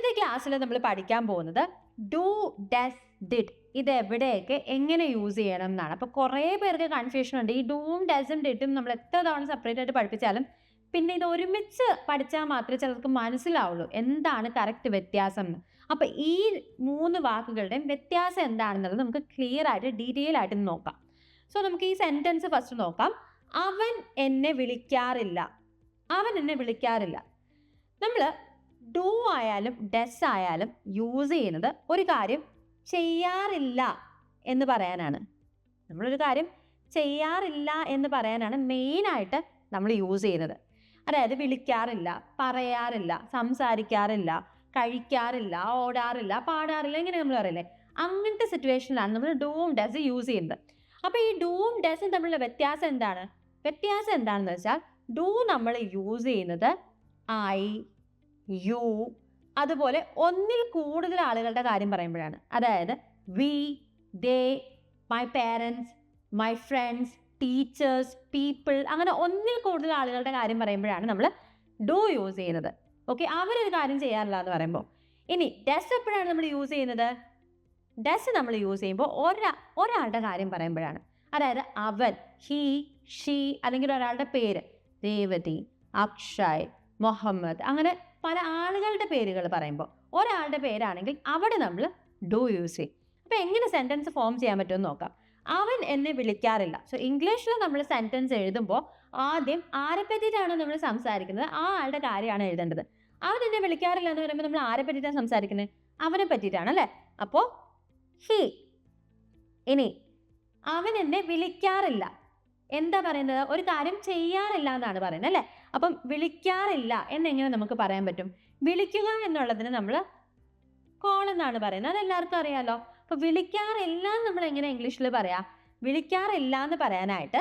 ഇന്നത്തെ ക്ലാസ്സിൽ നമ്മൾ പഠിക്കാൻ പോകുന്നത് ഡു ഡസ് ഡിഡ് ഇത് എവിടെയൊക്കെ എങ്ങനെ യൂസ് ചെയ്യണം എന്നാണ്. അപ്പോൾ കുറേ പേർക്ക് കൺഫ്യൂഷൻ ഉണ്ട്. ഈ ഡൂം ഡസും ഡിഡും നമ്മൾ എത്ര തവണ സെപ്പറേറ്റ് ആയിട്ട് പഠിപ്പിച്ചാലും പിന്നെ ഇത് ഒരുമിച്ച് പഠിച്ചാൽ മാത്രമേ ചിലർക്ക് മനസ്സിലാവുള്ളൂ എന്താണ് കറക്റ്റ് വ്യത്യാസം എന്ന്. അപ്പോൾ ഈ മൂന്ന് വാക്കുകളുടെയും വ്യത്യാസം എന്താണെന്നുള്ളത് നമുക്ക് ക്ലിയർ ആയിട്ട് ഡീറ്റെയിൽ ആയിട്ട് നോക്കാം. സോ നമുക്ക് ഈ സെന്റൻസ് ഫസ്റ്റ് നോക്കാം. അവൻ എന്നെ വിളിക്കാറില്ല. അവൻ എന്നെ വിളിക്കാറില്ല. നമ്മൾ ഡു ആയാലും ഡസ് ആയാലും യൂസ് ചെയ്യുന്നത് ഒരു കാര്യം ചെയ്യാറില്ല എന്ന് പറയാനാണ്. നമ്മളൊരു കാര്യം ചെയ്യാറില്ല എന്ന് പറയാനാണ് മെയിനായിട്ട് നമ്മൾ യൂസ് ചെയ്യുന്നത്. അതായത് വിളിക്കാറില്ല പറയാറില്ല സംസാരിക്കാറില്ല കഴിക്കാറില്ല ഓടാറില്ല പാടാറില്ല ഇങ്ങനെ നമ്മൾ പറയില്ലേ? അങ്ങനത്തെ സിറ്റുവേഷനിലാണ് നമ്മൾ ഡൂം ഡസ് യൂസ് ചെയ്യുന്നത്. അപ്പോൾ ഈ ഡൂം ഡസും തമ്മിലുള്ള വ്യത്യാസം എന്താണ്? വ്യത്യാസം എന്താണെന്ന് വെച്ചാൽ ഡൂ നമ്മൾ യൂസ് ചെയ്യുന്നത് ഐ യു അതുപോലെ ഒന്നിൽ കൂടുതൽ ആളുകളുടെ കാര്യം പറയുമ്പോഴാണ്. അതായത് we they my parents my friends teachers people അങ്ങനെ ഒന്നിൽ കൂടുതൽ ആളുകളുടെ കാര്യം പറയുമ്പോഴാണ് നമ്മൾ ഡു യൂസ് ചെയ്യുന്നത്. ഓക്കെ അവരൊരു കാര്യം ചെയ്യാറില്ല എന്ന് പറയുമ്പോൾ. ഇനി ഡസ് എപ്പോഴാണ് നമ്മൾ യൂസ് ചെയ്യുന്നത്? ഡസ് നമ്മൾ യൂസ് ചെയ്യുമ്പോൾ ഒരാ ഒരാളുടെ കാര്യം പറയുമ്പോഴാണ്. അതായത് അവൻ ഹീ ഷീ അല്ലെങ്കിൽ ഒരാളുടെ പേര് രേവതി അക്ഷയ് മുഹമ്മദ് അങ്ങനെ പല ആളുകളുടെ പേരുകൾ പറയുമ്പോൾ ഒരാളുടെ പേരാണെങ്കിൽ അവിടെ നമ്മൾ ഡു യൂസ് ചെയ്യും. അപ്പോൾ എങ്ങനെ സെന്റൻസ് ഫോം ചെയ്യാൻ പറ്റുമെന്ന് നോക്കാം. അവൻ എന്നെ വിളിക്കാറില്ല. സോ ഇംഗ്ലീഷിൽ നമ്മൾ സെന്റൻസ് എഴുതുമ്പോൾ ആദ്യം ആരെ പറ്റിയിട്ടാണ് നമ്മൾ സംസാരിക്കുന്നത്? ആ ആളുടെ കാര്യമാണ് എഴുതേണ്ടത്. അവൻ എന്നെ വിളിക്കാറില്ല എന്ന് പറയുമ്പോൾ നമ്മൾ ആരെ പറ്റിയിട്ടാണ് സംസാരിക്കുന്നത്? അവനെ പറ്റിയിട്ടാണ് അല്ലേ? അപ്പോൾ ഹി ഇനി അവൻ എന്നെ വിളിക്കാറില്ല. എന്താ പറയുന്നത്? ഒരു കാര്യം ചെയ്യാറില്ല എന്നാണ് പറയുന്നത് അല്ലേ? അപ്പം വിളിക്കാറില്ല എന്നെങ്ങനെ നമുക്ക് പറയാൻ പറ്റും? വിളിക്കുക എന്നുള്ളതിന് നമ്മൾ കോൾ എന്നാണ് പറയുന്നത്. അതെല്ലാവർക്കും അറിയാലോ. അപ്പൊ വിളിക്കാറില്ല നമ്മൾ എങ്ങനെ ഇംഗ്ലീഷിൽ പറയാം? വിളിക്കാറില്ല എന്ന് പറയാനായിട്ട്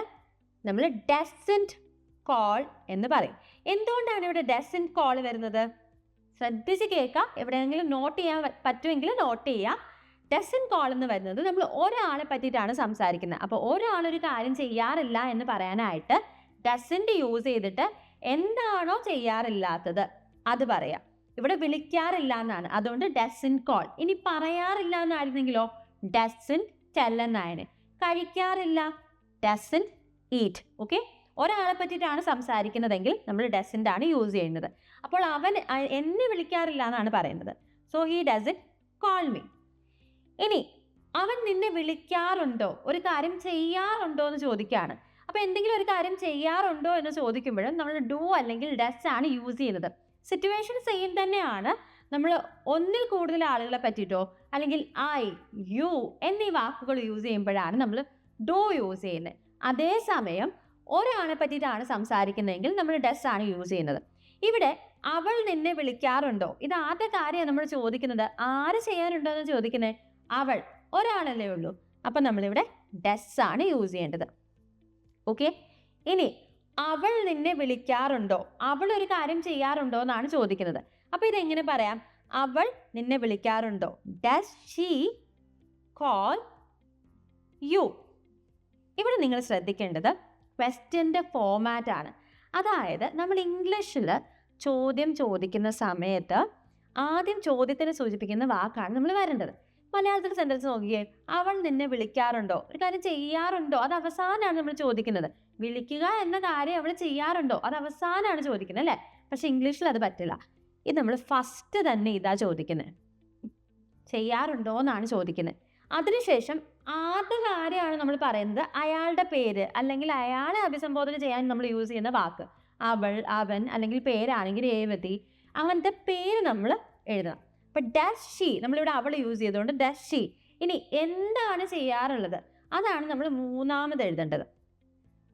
നമ്മൾ ഡെസന്റ് കോൾ എന്ന് പറയും. എന്തുകൊണ്ടാണ് ഇവിടെ ഡെസന്റ് കോൾ വരുന്നത്? ശ്രദ്ധിച്ച് കേൾക്കുക എവിടെയെങ്കിലും നോട്ട് ചെയ്യാൻ പറ്റുമെങ്കിൽ നോട്ട് ചെയ്യുക ഡസൻ കോൾ എന്ന് വരുന്നത് നമ്മൾ ഒരാളെ പറ്റിയിട്ടാണ് സംസാരിക്കുന്നത്. അപ്പോൾ ഒരാളൊരു കാര്യം ചെയ്യാറില്ല എന്ന് പറയാനായിട്ട് ഡസന്റ് യൂസ് ചെയ്തിട്ട് എന്താണോ ചെയ്യാറില്ലാത്തത്. അത് പറയാം. ഇവിടെ വിളിക്കാറില്ല എന്നാണ് അതുകൊണ്ട് ഡസൻ കോൾ ഇനി പറയാറില്ല എന്നായിരുന്നെങ്കിലോ ഡസൻ ടെൽ കഴിക്കാറില്ല. ഡസൻ ഈറ്റ് ഓക്കെ ഒരാളെ പറ്റിയിട്ടാണ് സംസാരിക്കുന്നതെങ്കിൽ നമ്മൾ ഡസന്റ് ആണ് യൂസ് ചെയ്യുന്നത്. അപ്പോൾ അവൻ എന്നെ വിളിക്കാറില്ല എന്നാണ് പറയുന്നത് so he doesn't call me ഇനി അവൻ നിന്നെ വിളിക്കാറുണ്ടോ? ഒരു കാര്യം ചെയ്യാറുണ്ടോ എന്ന് ചോദിക്കുകയാണ് അപ്പോൾ എന്തെങ്കിലും ഒരു കാര്യം ചെയ്യാറുണ്ടോ എന്ന് ചോദിക്കുമ്പോഴും നമ്മൾ ഡു അല്ലെങ്കിൽ ഡസ് ആണ് യൂസ് ചെയ്യുന്നത്. സിറ്റുവേഷൻ സെയിം തന്നെയാണ്. നമ്മൾ ഒന്നിൽ കൂടുതൽ ആളുകളെ പറ്റിയിട്ടോ അല്ലെങ്കിൽ ഐ യു എന്നീ വാക്കുകൾ യൂസ് ചെയ്യുമ്പോഴാണ് നമ്മൾ ഡോ യൂസ് ചെയ്യുന്നത്. അതേസമയം ഒരാളെ പറ്റിയിട്ടാണ് സംസാരിക്കുന്നതെങ്കിൽ നമ്മൾ ഡസ് ആണ് യൂസ് ചെയ്യുന്നത്. ഇവിടെ അവൾ നിന്നെ വിളിക്കാറുണ്ടോ? ഇത് ആദ്യ കാര്യം നമ്മൾ ചോദിക്കുന്നത് ആര് ചെയ്യാനുണ്ടോ എന്ന് ചോദിക്കുന്നത് അവൾ ഒരാളല്ലേ ഉള്ളൂ. അപ്പം നമ്മളിവിടെ ഡസ് ആണ് യൂസ് ചെയ്യേണ്ടത്. ഓക്കെ ഇനി അവൾ നിന്നെ വിളിക്കാറുണ്ടോ? അവൾ ഒരു കാര്യം ചെയ്യാറുണ്ടോ എന്നാണ് ചോദിക്കുന്നത്. അപ്പോൾ ഇതെങ്ങനെ പറയാം? അവൾ നിന്നെ വിളിക്കാറുണ്ടോ? ഡസ് ഷീ കോൾ യു ഇവിടെ നിങ്ങൾ ശ്രദ്ധിക്കേണ്ടത് ക്വസ്റ്റ്യന്റെ ഫോമാറ്റ് ആണ്. അതായത് നമ്മൾ ഇംഗ്ലീഷിൽ ചോദ്യം ചോദിക്കുന്ന സമയത്ത് ആദ്യം ചോദ്യത്തിന് സൂചിപ്പിക്കുന്ന വാക്കാണ് നമ്മൾ വരേണ്ടത്. മലയാളത്തിൽ സെന്റൻസ് നോക്കിയേ. അവൾ നിന്നെ വിളിക്കാറുണ്ടോ? ഒരു കാര്യം ചെയ്യാറുണ്ടോ? അത് അവസാനമാണ് നമ്മൾ ചോദിക്കുന്നത്. വിളിക്കുക എന്ന കാര്യം അവൾ ചെയ്യാറുണ്ടോ? അത് അവസാനമാണ് ചോദിക്കുന്നത് അല്ലേ? പക്ഷെ ഇംഗ്ലീഷിൽ അത് പറ്റില്ല. ഇത് നമ്മൾ ഫസ്റ്റ് തന്നെ ഇതാ ചോദിക്കുന്നത് ചെയ്യാറുണ്ടോ എന്നാണ് ചോദിക്കുന്നത് അതിനുശേഷം ആദ്യ കാര്യമാണ് നമ്മൾ പറയുന്നത് അയാളുടെ പേര് അല്ലെങ്കിൽ അയാളെ അഭിസംബോധന ചെയ്യാൻ നമ്മൾ യൂസ് ചെയ്യുന്ന വാക്ക്. അവൾ അവൻ അല്ലെങ്കിൽ പേരാണെങ്കിൽ രേവതി. അങ്ങനത്തെ പേര് നമ്മൾ എഴുതണം. അപ്പം ഡസ് ഷീ നമ്മളിവിടെ അവൾ യൂസ് ചെയ്തുകൊണ്ട് ഡസ് ഷീ ഇനി എന്താണ് ചെയ്യാറുള്ളത്? അതാണ് നമ്മൾ മൂന്നാമത് എഴുതേണ്ടത്.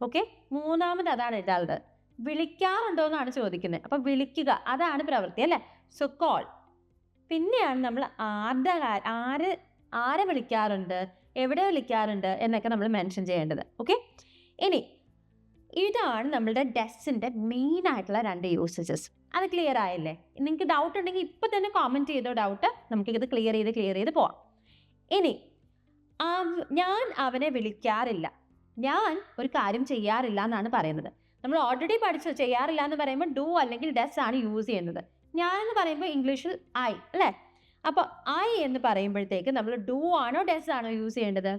ഓക്കെ മൂന്നാമത് അതാണ് എഴുതാറുള്ളത്. വിളിക്കാറുണ്ടോ എന്നാണ് ചോദിക്കുന്നത്. അപ്പം വിളിക്കുക. അതാണ് പ്രവൃത്തി അല്ലേ? സോ കോൾ പിന്നെയാണ് നമ്മൾ ആരുടെ ആര് ആരെ വിളിക്കാറുണ്ട്? എവിടെ വിളിക്കാറുണ്ട്? എന്നൊക്കെ നമ്മൾ മെൻഷൻ ചെയ്യേണ്ടത്. ഓക്കെ ഇനി ഇതാണ് നമ്മളുടെ ഡെസ്സിന്റെ മെയിൻ ആയിട്ടുള്ള രണ്ട് യൂസേജസ് അത് ക്ലിയർ ആയല്ലേ? നിങ്ങൾക്ക് ഡൗട്ട് ഉണ്ടെങ്കിൽ ഇപ്പം തന്നെ കോമെന്റ് ചെയ്തോ ഡൗട്ട് നമുക്കിത് ക്ലിയർ ചെയ്ത് ക്ലിയർ ചെയ്ത് പോവാം. ഇനി ഞാൻ അവനെ വിളിക്കാറില്ല. ഞാൻ ഒരു കാര്യം ചെയ്യാറില്ല എന്നാണ് പറയുന്നത്. നമ്മൾ ഓൾറെഡി പഠിച്ചു ചെയ്യാറില്ല എന്ന് പറയുമ്പോൾ ഡു അല്ലെങ്കിൽ ഡസ് ആണ് യൂസ് ചെയ്യുന്നത്. ഞാൻ എന്ന് പറയുമ്പോൾ ഇംഗ്ലീഷിൽ ഐ അല്ലേ? അപ്പോൾ ഐ എന്ന് പറയുമ്പോഴത്തേക്ക് നമ്മൾ ഡു ആണോ ഡെസ് ആണോ യൂസ് ചെയ്യേണ്ടത്?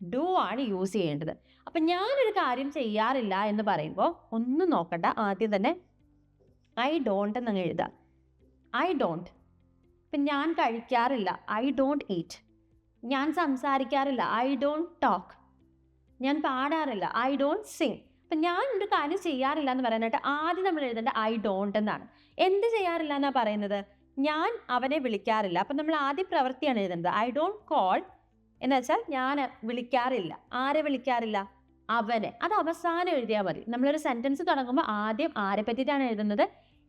ഡു ആണ് യൂസ് ചെയ്യേണ്ടത്. അപ്പം ഞാനൊരു കാര്യം ചെയ്യാറില്ല എന്ന് പറയുമ്പോൾ ഒന്നും നോക്കണ്ട ആദ്യം തന്നെ ഐ ഡോണ്ട് എന്നങ്ങ് എഴുതുക. ഐ ഡോണ്ട് ഇപ്പം ഞാൻ കഴിക്കാറില്ല. ഐ ഡോണ്ട് ഈറ്റ് ഞാൻ സംസാരിക്കാറില്ല. ഐ ഡോണ്ട് ടോക്ക് ഞാൻ പാടാറില്ല. ഐ ഡോണ്ട് സിങ് അപ്പം ഞാൻ ഒരു കാര്യം ചെയ്യാറില്ല എന്ന് പറയാനായിട്ട് ആദ്യം നമ്മൾ എഴുതേണ്ട ഐ ഡോണ്ട് എന്നാണ്. എന്ത് ചെയ്യാറില്ല എന്നാണ് പറയുന്നത്? ഞാൻ അവനെ വിളിക്കാറില്ല. അപ്പം നമ്മൾ ആദ്യം പ്രവൃത്തിയാണ് എഴുതേണ്ടത്. ഐ ഡോണ്ട് കോൾ എന്ന് വെച്ചാൽ ഞാൻ വിളിക്കാറില്ല. ആരെ വിളിക്കാറില്ല? അവനെ. അത് അവസാനം എഴുതിയാൽ മതി. നമ്മളൊരു സെന്റൻസ് തുടങ്ങുമ്പോൾ ആദ്യം ആരെ പറ്റിയിട്ടാണ് എഴുതുന്നത്?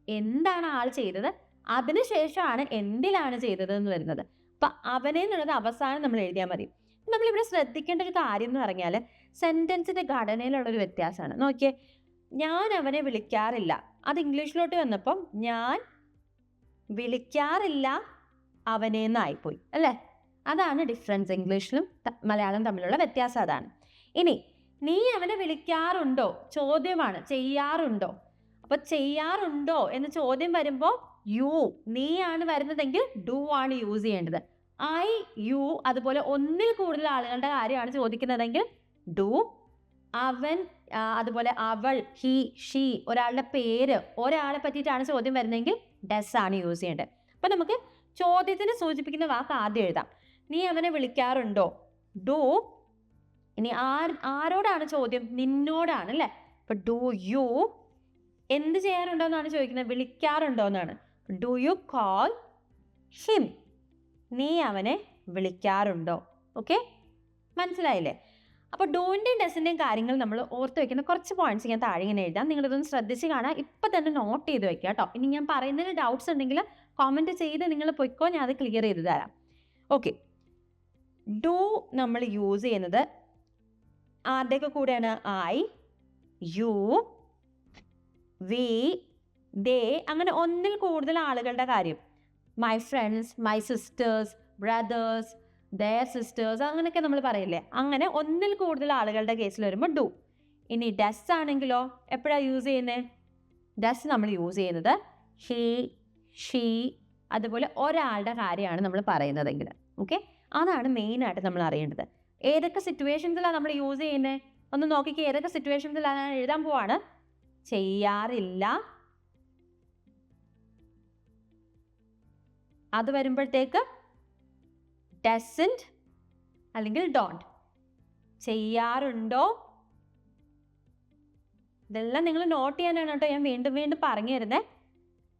എന്താണ് ആൾ ചെയ്തത്? അതിനുശേഷമാണ് എന്തിലാണ് ചെയ്തത് എന്ന് വരുന്നത്. അപ്പം അവനെ എന്നുള്ളത് അവസാനം നമ്മൾ എഴുതിയാൽ മതി. നമ്മളിവിടെ ശ്രദ്ധിക്കേണ്ട ഒരു കാര്യം എന്ന് പറഞ്ഞാൽ സെന്റൻസിന്റെ ഘടനയിലുള്ളൊരു വ്യത്യാസമാണ്. നോക്കിയേ ഞാൻ അവനെ വിളിക്കാറില്ല. അത് ഇംഗ്ലീഷിലോട്ട് വന്നപ്പം ഞാൻ വിളിക്കാറില്ല അവനെ എന്നായിപ്പോയി. അല്ലേ? അതാണ് ഡിഫറൻസ് ഇംഗ്ലീഷിലും മലയാളം തമ്മിലുള്ള വ്യത്യാസം അതാണ്. ഇനി നീ അവനെ വിളിക്കാറുണ്ടോ? ചോദ്യമാണ്. ചെയ്യാറുണ്ടോ? അപ്പൊ ചെയ്യാറുണ്ടോ എന്ന് ചോദ്യം വരുമ്പോൾ യു നീ ആണ് വരുന്നതെങ്കിൽ ഡു ആണ് യൂസ് ചെയ്യേണ്ടത്. ഐ യു അതുപോലെ ഒന്നിൽ കൂടുതൽ ആളുകളുടെ കാര്യമാണ് ചോദിക്കുന്നതെങ്കിൽ ഡു അവൻ അതുപോലെ അവൾ ഹി ഷീ ഒരാളുടെ പേര് ഒരാളെ പറ്റിയിട്ടാണ് ചോദ്യം വരുന്നതെങ്കിൽ ഡസ് ആണ് യൂസ് ചെയ്യേണ്ടത്. അപ്പം നമുക്ക് ചോദ്യത്തിന് സൂചിപ്പിക്കുന്ന വാക്ക് ആദ്യം എഴുതാം. നീ അവനെ വിളിക്കാറുണ്ടോ? ഡു ഇനി ആർ ആരോടാണ് ചോദ്യം? നിന്നോടാണ് അല്ലേ? അപ്പൊ ഡു യു എന്ത് ചെയ്യാറുണ്ടോ എന്നാണ് ചോദിക്കുന്നത്. വിളിക്കാറുണ്ടോ എന്നാണ് ഡു യു കോൾ ഹിം നീ അവനെ വിളിക്കാറുണ്ടോ? ഓക്കെ മനസ്സിലായില്ലേ? അപ്പോൾ ഡൂവിന്റെയും ഡെസിന്റെയും കാര്യങ്ങൾ നമ്മൾ ഓർത്ത് വെക്കുന്ന കുറച്ച് പോയിന്റ്സ് ഞാൻ താഴെ ഇങ്ങനെ എഴുതാം. നിങ്ങളിതൊന്ന് ശ്രദ്ധിച്ച് കാണാം. ഇപ്പൊ തന്നെ നോട്ട് ചെയ്ത് വെക്കുക കേട്ടോ. ഇനി ഞാൻ പറയുന്നതിന് ഡൗട്ട്സ് ഉണ്ടെങ്കിൽ കോമെന്റ് ചെയ്ത് നിങ്ങൾ പൊയ്ക്കോ. ഞാൻ അത് ക്ലിയർ ചെയ്ത് തരാം. ഓക്കെ ഡു നമ്മൾ യൂസ് ചെയ്യുന്നത് ആരുടെയൊക്കെ കൂടെയാണ്? ഐ യു വി ദേ അങ്ങനെ ഒന്നിൽ കൂടുതൽ ആളുകളുടെ കാര്യം. My friends my sisters brothers their sisters അങ്ങനെയൊക്കെ നമ്മൾ പറയില്ലേ? അങ്ങനെ ഒന്നിൽ കൂടുതൽ ആളുകളുടെ കേസിൽ വരുമ്പോൾ ഡു ഇനി ഡസ് ആണെങ്കിലോ? എപ്പോഴാണ് യൂസ് ചെയ്യുന്നത് ഡസ് നമ്മൾ യൂസ് ചെയ്യുന്നത് ഹീ ഷീ അതുപോലെ ഒരാളുടെ കാര്യമാണ് നമ്മൾ പറയുന്നതെങ്കിൽ ഓക്കെ അതാണ് മെയിനായിട്ട് നമ്മൾ അറിയേണ്ടത്. ഏതൊക്കെ സിറ്റുവേഷൻസിലാണ് നമ്മൾ യൂസ് ചെയ്യുന്നത് ഒന്ന് നോക്കിക്കേ ഏതൊക്കെ സിറ്റുവേഷൻസിലാണ് ഞാൻ എഴുതാൻ പോവാണ്? ചെയ്യാറില്ല. അത് വരുമ്പോഴത്തേക്ക് ഡസന്റ് അല്ലെങ്കിൽ ഡോണ്ട് ചെയ്യാറുണ്ടോ? ഇതെല്ലാം നിങ്ങൾ നോട്ട് ചെയ്യാനാണ് കേട്ടോ ഞാൻ വീണ്ടും വീണ്ടും പറഞ്ഞു തരുന്നത്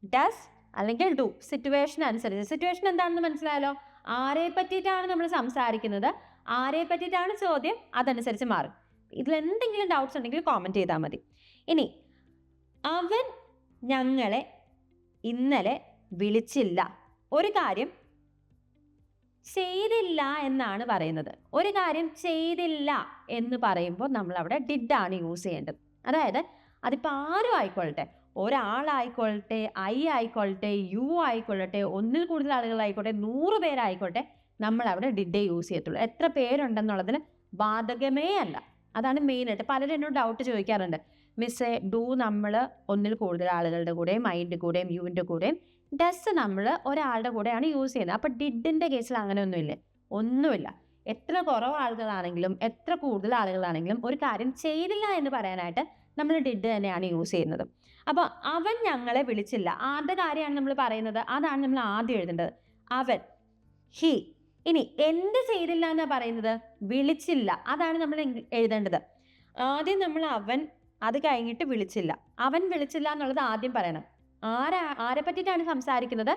ഡസ് അല്ലെങ്കിൽ ഡു സിറ്റുവേഷൻ അനുസരിച്ച്. സിറ്റുവേഷൻ എന്താണെന്ന് മനസ്സിലായല്ലോ? ആരെ പറ്റിയിട്ടാണ് നമ്മൾ സംസാരിക്കുന്നത്? ആരെ പറ്റിയിട്ടാണ് ചോദ്യം? അതനുസരിച്ച് മാറും. ഇതിൽ എന്തെങ്കിലും ഡൗട്ട്സ് ഉണ്ടെങ്കിൽ കോമന്റ് ചെയ്താൽ മതി. ഇനി അവൻ ഞങ്ങളെ ഇന്നലെ വിളിച്ചില്ല. ഒരു കാര്യം ചെയ്തില്ല എന്നാണ് പറയുന്നത്. ഒരു കാര്യം ചെയ്തില്ല എന്ന് പറയുമ്പോൾ നമ്മൾ അവിടെ ഡിഡ് ആണ് യൂസ് ചെയ്യേണ്ടത്. അതായത് അതിപ്പോൾ ആരും ആയിക്കൊള്ളട്ടെ. ഒരാളായിക്കൊള്ളട്ടെ ഐ ആയിക്കൊള്ളട്ടെ യു ആയിക്കൊള്ളട്ടെ ഒന്നിൽ കൂടുതൽ ആളുകളായിക്കോട്ടെ നൂറ് പേരായിക്കോട്ടെ നമ്മൾ അവിടെ ഡിഡേ യൂസ് ചെയ്യത്തുള്ളൂ. എത്ര പേരുണ്ടെന്നുള്ളതിന് ബാധകമേ അല്ല. അതാണ് മെയിനായിട്ട് പലരും എന്നോട് ഡൗട്ട് ചോദിക്കാറുണ്ട്. മിസ്സേ ഡു നമ്മൾ ഒന്നിൽ കൂടുതൽ ആളുകളുടെ കൂടെയും മൈൻഡ് കൂടെയും യുവിന്റെ കൂടെയും ഡസ് നമ്മൾ ഒരാളുടെ കൂടെയാണ് യൂസ് ചെയ്യുന്നത്. അപ്പോൾ ഡിഡിന്റെ കേസിൽ അങ്ങനെയൊന്നുമില്ല. ഒന്നുമില്ല. എത്ര കുറവ് ആളുകളാണെങ്കിലും എത്ര കൂടുതൽ ആളുകളാണെങ്കിലും ഒരു കാര്യം ചെയ്തില്ല എന്ന് പറയാനായിട്ട് നമ്മൾ ഡിഡ് തന്നെയാണ് യൂസ് ചെയ്യുന്നത്. അപ്പോൾ അവൻ ഞങ്ങളെ വിളിച്ചില്ല. ആദ്യ കാര്യമാണ് നമ്മൾ പറയുന്നത്? അതാണ് നമ്മൾ ആദ്യം എഴുതേണ്ടത്. അവൻ ഹി ഇനി എന്ത് ചെയ്തില്ല എന്നാ പറയുന്നത്? വിളിച്ചില്ല. അതാണ് നമ്മൾ എഴുതേണ്ടത്. ആദ്യം നമ്മൾ അവൻ അത് കഴിഞ്ഞിട്ട് വിളിച്ചില്ല. അവൻ വിളിച്ചില്ല എന്നുള്ളത് ആദ്യം പറയണം. ആരാ ആരെ പറ്റിയിട്ടാണ് സംസാരിക്കുന്നത്?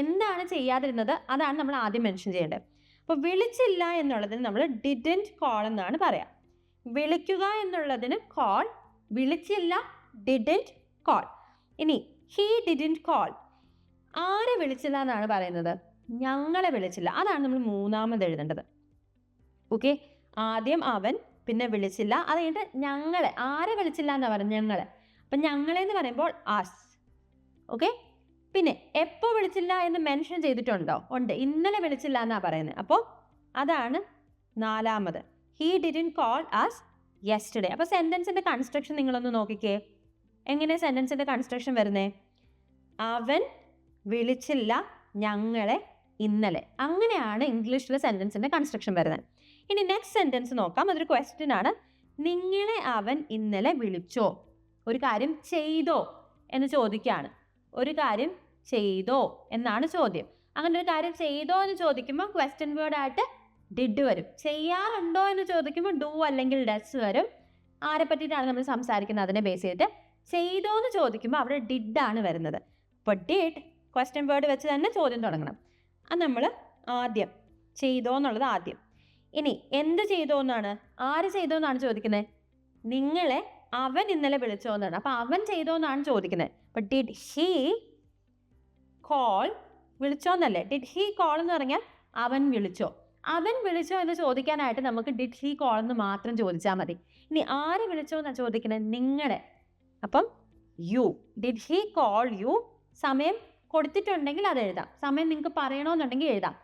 എന്താണ് ചെയ്യാതിരുന്നത്? അതാണ് നമ്മൾ ആദ്യം മെൻഷൻ ചെയ്യേണ്ടത്. അപ്പോൾ വിളിച്ചില്ല എന്നുള്ളതിന് നമ്മൾ ഡിഡന്റ് കോൾ എന്നാണ് പറയാം. വിളിക്കുക എന്നുള്ളതിന് കോൾ വിളിച്ചില്ല ഡിഡന്റ് കോൾ ഇനി ഹീ ഡിഡന്റ് കോൾ ആരെ വിളിച്ചില്ല എന്നാണ് പറയുന്നത്? ഞങ്ങളെ വിളിച്ചില്ല. അതാണ് നമ്മൾ മൂന്നാമത് എഴുതേണ്ടത്. ഓക്കെ ആദ്യം അവൻ പിന്നെ വിളിച്ചില്ല. അത് കഴിഞ്ഞിട്ട് ഞങ്ങളെ. ആരെ വിളിച്ചില്ല എന്നാ പറഞ്ഞത് ഞങ്ങളെ. അപ്പം ഞങ്ങളെ എന്ന് പറയുമ്പോൾ ആസ് ഓക്കെ പിന്നെ എപ്പോൾ വിളിച്ചില്ല എന്ന് മെൻഷൻ ചെയ്തിട്ടുണ്ടോ? ഉണ്ട്. ഇന്നലെ വിളിച്ചില്ല എന്നാണ് പറയുന്നത്. അപ്പോൾ അതാണ് നാലാമത്. He didn't call as yesterday അപ്പോൾ സെന്റൻസിന്റെ കൺസ്ട്രക്ഷൻ നിങ്ങളൊന്ന് നോക്കിക്കേ. എങ്ങനെ സെന്റൻസിന്റെ കൺസ്ട്രക്ഷൻ വരുന്നേ? അവൻ വിളിച്ചില്ല ഞങ്ങളെ ഇന്നലെ. അങ്ങനെയാണ് ഇംഗ്ലീഷിലെ സെന്റൻസിന്റെ കൺസ്ട്രക്ഷൻ വരുന്നത്. ഇനി നെക്സ്റ്റ് സെന്റൻസ് നോക്കാം. അതൊരു ക്വസ്റ്റ്യൻ ആണ്. നിങ്ങളെ അവൻ ഇന്നലെ വിളിച്ചോ? ഒരു കാര്യം ചെയ്തോ? എന്ന് ചോദിക്കുകയാണ്. ഒരു കാര്യം ചെയ്തോ? എന്നാണ് ചോദ്യം. അങ്ങനെ ഒരു കാര്യം ചെയ്തോ എന്ന് ചോദിക്കുമ്പോൾ ക്വസ്റ്റ്യൻ വേർഡ് ആയിട്ട് ഡിഡ് വരും. ചെയ്യാറുണ്ടോ എന്ന് ചോദിക്കുമ്പോൾ ഡു അല്ലെങ്കിൽ ഡസ് വരും. ആരെ പറ്റിയിട്ടാണ് നമ്മൾ സംസാരിക്കുന്നത് അതിനെ ബേസ് ചെയ്തിട്ട്? ചെയ്തോ എന്ന് ചോദിക്കുമ്പോൾ അവിടെ ഡിഡ് ആണ് വരുന്നത്. അപ്പോൾ ഡിഡ് ക്വസ്റ്റ്യൻ വേർഡ് വെച്ച് തന്നെ ചോദ്യം തുടങ്ങണം. അത് നമ്മൾ ആദ്യം ചെയ്തോ എന്നുള്ളത് ആദ്യം. ഇനി എന്ത് ചെയ്തോ എന്നാണ്? ആര് ചെയ്തോ എന്നാണ് ചോദിക്കുന്നത് നിങ്ങളെ അവൻ ഇന്നലെ വിളിച്ചോ എന്നാണ്. അപ്പോൾ അവൻ ചെയ്തോ എന്നാണ് ചോദിക്കുന്നത് ഡിഡ് ഹി കോൾ വിളിച്ചോ എന്നല്ലേ? ഡിഡ് ഹി കോൾ എന്ന് പറഞ്ഞാൽ അവൻ വിളിച്ചോ. അവൻ വിളിച്ചോ എന്ന് ചോദിക്കാനായിട്ട് നമുക്ക് ഡിഡ് ഹി കോൾ എന്ന് മാത്രം ചോദിച്ചാൽ മതി. ഇനി ആര് വിളിച്ചോ എന്നാണ് ചോദിക്കുന്നത് നിങ്ങളെ. അപ്പം you did he call you സമയം കൊടുത്തിട്ടുണ്ടെങ്കിൽ അത് എഴുതാം. സമയം നിങ്ങൾക്ക് പറയണമെന്നുണ്ടെങ്കിൽ എഴുതാം.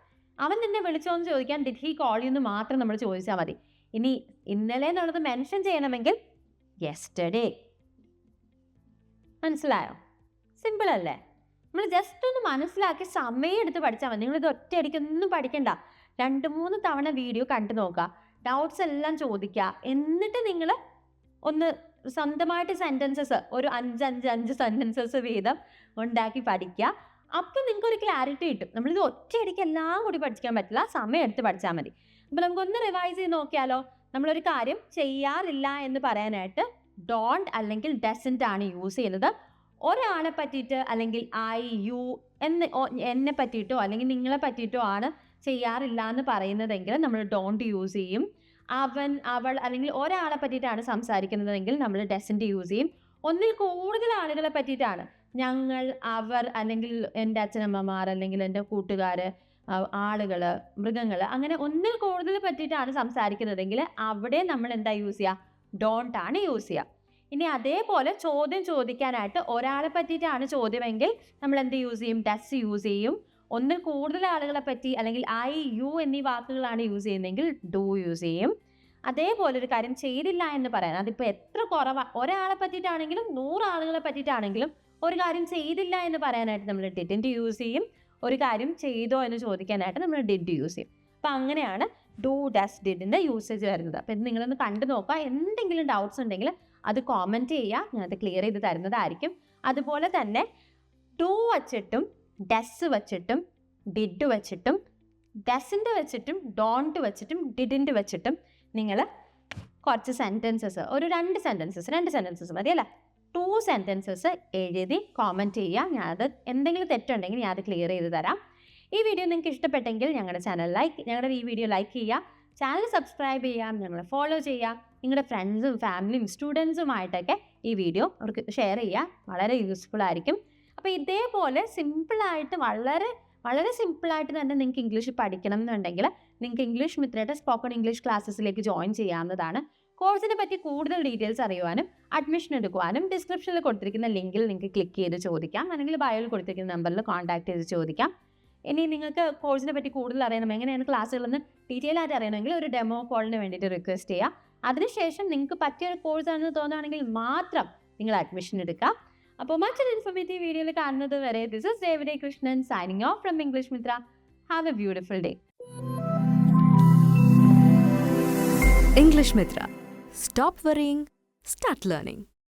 അവൻ നിന്നെ വിളിച്ചോ എന്ന് ചോദിക്കാൻ ഡിഡ് ഹി കോൾ എന്ന് മാത്രം നമ്മൾ ചോദിച്ചാൽ മതി. ഇനി ഇന്നലെ എന്നുള്ളത് മെൻഷൻ ചെയ്യണമെങ്കിൽ യെസ്റ്റർഡേ മനസ്സിലായോ? സിമ്പിൾ അല്ലേ? നമ്മൾ ജസ്റ്റ് ഒന്ന് മനസ്സിലാക്കി സമയം എടുത്ത് പഠിച്ചാൽ മതി. നിങ്ങളിത് ഒറ്റയടിക്കൊന്നും പഠിക്കണ്ട. രണ്ട് മൂന്ന് തവണ വീഡിയോ കണ്ടു നോക്കുക. ഡൗട്ട്സ് എല്ലാം ചോദിക്കുക. എന്നിട്ട് നിങ്ങൾ ഒന്ന് സ്വന്തമായിട്ട് സെന്റൻസസ് ഒരു അഞ്ച് അഞ്ച് അഞ്ച് സെന്റൻസസ് വീതം ഉണ്ടാക്കി പഠിക്കുക. അപ്പം നിങ്ങൾക്ക് ഒരു ക്ലാരിറ്റി കിട്ടും. നമ്മളിത് ഒറ്റയടിക്ക് എല്ലാം കൂടി പഠിക്കാൻ പറ്റില്ല സമയം എടുത്ത് പഠിച്ചാൽ മതി. അപ്പം നമുക്കൊന്ന് റിവൈസ് ചെയ്ത് നോക്കിയാലോ? നമ്മളൊരു കാര്യം ചെയ്യാറില്ല എന്ന് പറയാനായിട്ട് ഡോണ്ട് അല്ലെങ്കിൽ ഡസന്റ് ആണ് യൂസ് ചെയ്യുന്നത്. ഒരാളെ പറ്റിയിട്ട് അല്ലെങ്കിൽ ഐ യു എന്ന് എന്നെ പറ്റിയിട്ടോ അല്ലെങ്കിൽ നിങ്ങളെ പറ്റിയിട്ടോ ആണ് ചെയ്യാറില്ല എന്ന് പറയുന്നതെങ്കിൽ നമ്മൾ ഡോണ്ട് യൂസ് ചെയ്യും. അവൻ അവൾ അല്ലെങ്കിൽ ഒരാളെ പറ്റിയിട്ടാണ് സംസാരിക്കുന്നതെങ്കിൽ നമ്മൾ ഡെസന്റ് യൂസ് ചെയ്യും. ഒന്നിൽ കൂടുതൽ ആളുകളെ പറ്റിയിട്ടാണ്. ഞങ്ങൾ അവർ അല്ലെങ്കിൽ എന്റെ അച്ഛനമ്മമാർ അല്ലെങ്കിൽ എന്റെ കൂട്ടുകാർ ആളുകൾ മൃഗങ്ങൾ അങ്ങനെ ഒന്നിൽ കൂടുതൽ പറ്റിയിട്ടാണ് സംസാരിക്കുന്നതെങ്കിൽ അവിടെ നമ്മൾ എന്താ യൂസ് ചെയ്യുക? ഡോണ്ട് ആണ് യൂസ് ചെയ്യുക. ഇനി അതേപോലെ ചോദ്യം ചോദിക്കാനായിട്ട് ഒരാളെ പറ്റിയിട്ടാണ് ചോദ്യമെങ്കിൽ നമ്മൾ എന്ത് യൂസ് ചെയ്യും? ഡസ് യൂസ് ചെയ്യും. ഒന്നിൽ കൂടുതൽ ആളുകളെ പറ്റി അല്ലെങ്കിൽ ഐ യു എന്നീ വാക്കുകളാണ് യൂസ് ചെയ്യുന്നതെങ്കിൽ ഡു യൂസ് ചെയ്യും. അതേപോലെ ഒരു കാര്യം ചെയ്തില്ല എന്ന് പറയാൻ അതിപ്പോൾ എത്ര കുറവാണ് ഒരാളെ പറ്റിയിട്ടാണെങ്കിലും നൂറാളുകളെ പറ്റിയിട്ടാണെങ്കിലും ഒരു കാര്യം ചെയ്തില്ല എന്ന് പറയാനായിട്ട് നമ്മൾ ഡിഡിന്റ് യൂസ് ചെയ്യും. ഒരു കാര്യം ചെയ്തോ എന്ന് ചോദിക്കാനായിട്ട് നമ്മൾ ഡിഡ് യൂസ് ചെയ്യും. അപ്പം അങ്ങനെയാണ് ഡു ഡസ് ഡിഡിന്റെ യൂസേജ് വരുന്നത്. അപ്പം ഇത് നിങ്ങളൊന്ന് കണ്ടു നോക്കുക. എന്തെങ്കിലും ഡൗട്ട്സ് ഉണ്ടെങ്കിൽ അത് കോമന്റ് ചെയ്യുക. ഞാനത് ക്ലിയർ ചെയ്ത് തരുന്നതായിരിക്കും. അതുപോലെ തന്നെ ഡു വച്ചിട്ടും ഡസ് വച്ചിട്ടും ഡിഡ് വച്ചിട്ടും ഡസിന്റെ വെച്ചിട്ടും ഡോണ്ട് വെച്ചിട്ടും ഡിഡിന്റെ വെച്ചിട്ടും നിങ്ങൾ കുറച്ച് സെന്റൻസസ് ഒരു രണ്ട് സെന്റൻസസ് രണ്ട് സെന്റൻസസ് മതി അല്ല? ടു സെന്റൻസസ് എഴുതി കോമന്റ് ചെയ്യുക. ഞാനത് എന്തെങ്കിലും തെറ്റുണ്ടെങ്കിൽ ഞാനത് ക്ലിയർ ചെയ്ത് തരാം. ഈ വീഡിയോ നിങ്ങൾക്ക് ഇഷ്ടപ്പെട്ടെങ്കിൽ ഞങ്ങളുടെ ചാനൽ ലൈക്ക് ഞങ്ങളുടെ ഈ വീഡിയോ ലൈക്ക് ചെയ്യുക. ചാനൽ സബ്സ്ക്രൈബ് ചെയ്യാം ഞങ്ങളെ ഫോളോ ചെയ്യാം നിങ്ങളുടെ ഫ്രണ്ട്സും ഫാമിലിയും സ്റ്റുഡൻസുമായിട്ടൊക്കെ ഈ വീഡിയോ അവർക്ക് ഷെയർ ചെയ്യുക. വളരെ യൂസ്ഫുൾ ആയിരിക്കും. അപ്പോൾ ഇതേപോലെ സിമ്പിളായിട്ട് വളരെ വളരെ സിമ്പിളായിട്ട് തന്നെ നിങ്ങൾക്ക് ഇംഗ്ലീഷ് പഠിക്കണം എന്നുണ്ടെങ്കിൽ നിങ്ങൾക്ക് ഇംഗ്ലീഷ് മിത്രയുടെ സ്പോക്കൺ ഇംഗ്ലീഷ് ക്ലാസ്സസിലേക്ക് ജോയിൻ ചെയ്യാവുന്നതാണ്. കോഴ്സിനെ പറ്റി കൂടുതൽ ഡീറ്റെയിൽസ് അറിയുവാനും അഡ്മിഷൻ എടുക്കുവാനും ഡിസ്ക്രിപ്ഷനിൽ കൊടുത്തിരിക്കുന്ന ലിങ്കിൽ നിങ്ങൾക്ക് ക്ലിക്ക് ചെയ്ത് ചോദിക്കാം. അല്ലെങ്കിൽ ബയോയിൽ കൊടുത്തിരിക്കുന്ന നമ്പറിൽ കോൺടാക്ട് ചെയ്ത് ചോദിക്കാം. ഇനി നിങ്ങൾക്ക് കോഴ്സിനെ പറ്റി കൂടുതൽ അറിയണം എങ്ങനെയാണ് ക്ലാസ്സുകളെന്ന് ഡീറ്റെയിൽ ആയിട്ട് അറിയണമെങ്കിൽ ഒരു ഡെമോ കോളിന് വേണ്ടിയിട്ട് റിക്വസ്റ്റ് ചെയ്യുക അതിനുശേഷം നിങ്ങൾക്ക് പറ്റിയ ഒരു കോഴ്സാണെന്ന് തോന്നുകയാണെങ്കിൽ മാത്രം നിങ്ങൾ അഡ്മിഷൻ എടുക്കുക അപ്പോൾ മറ്റൊരു ഇൻഫോർമേറ്റീവ് വീഡിയോയിൽ കാണുന്നത് വരെ this is ദേവദേ Krishnan signing off from English Mitra have a beautiful day English Mitra. Stop worrying, start learning.